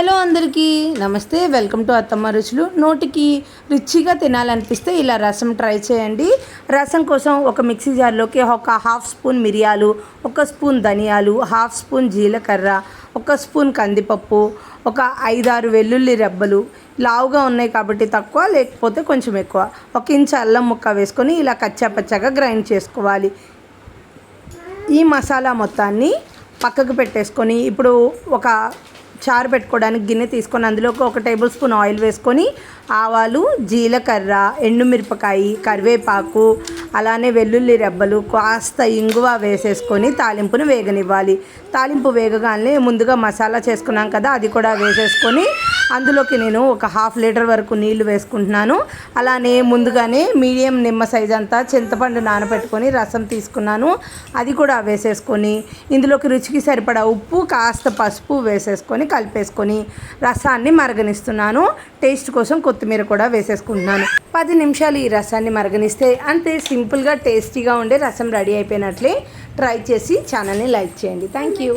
Hello అందరికీ. నమస్తే. Welcome to అత్తమ్మ రుచులు. నోటికి రుచిగా తినాలనిపిస్తే ఇలా రసం ట్రై చేయండి. రసం కోసం ఒక మిక్సీ జార్లోకి ఒక హాఫ్ స్పూన్ మిరియాలు ఒక స్పూన్ ధనియాలు హాఫ్ స్పూన్ జీలకర్ర ఒక స్పూన్ కందిపప్పు ఒక ఐదారు వెల్లుల్లి రెబ్బలు. లావుగా ఉన్నాయి కాబట్టి తక్కువ లేకపోతే కొంచెం ఎక్కువ. ఒక ఇంచు అల్లం ముక్క వేసుకొని ఇలా కచ్చా పచ్చాగా గ్రైండ్ చేసుకోవాలి. ఈ మసాలా మొత్తాన్ని పక్కకు పెట్టేసుకొని ఇప్పుడు ఒక చారు పెట్టుకోవడానికి గిన్నె తీసుకొని అందులోకి ఒక టేబుల్ స్పూన్ ఆయిల్ వేసుకొని ఆవాలు జీలకర్ర ఎండుమిరపకాయి కరివేపాకు అలానే వెల్లుల్లి రెబ్బలు కాస్త ఇంగువ వేసేసుకొని తాలింపును వేగనివ్వాలి. తాలింపు వేగగానే ముందుగా మసాలా చేసుకున్నాం కదా అది కూడా వేసేసుకొని అందులోకి నేను ఒక హాఫ్ లీటర్ వరకు నీళ్ళు వేసుకుంటున్నాను. అలానే ముందుగానే మీడియం నిమ్మ సైజ్ అంతా చింతపండు నానబెట్టుకొని రసం తీసుకున్నాను. అది కూడా వేసేసుకొని ఇందులోకి రుచికి సరిపడా ఉప్పు కాస్త పసుపు వేసేసుకొని కలిపేసుకొని రసాన్ని మరగనిస్తున్నాను. టేస్ట్ కోసం కొత్తిమీర కూడా వేసేసుకుంటున్నాను. పది నిమిషాలు ఈ రసాన్ని మరగనిస్తే అంతే సింపుల్గా టేస్టీగా ఉండే రసం రెడీ అయిపోయినట్లే. ట్రై చేసి ఛానల్ని లైక్ చేయండి. Thank you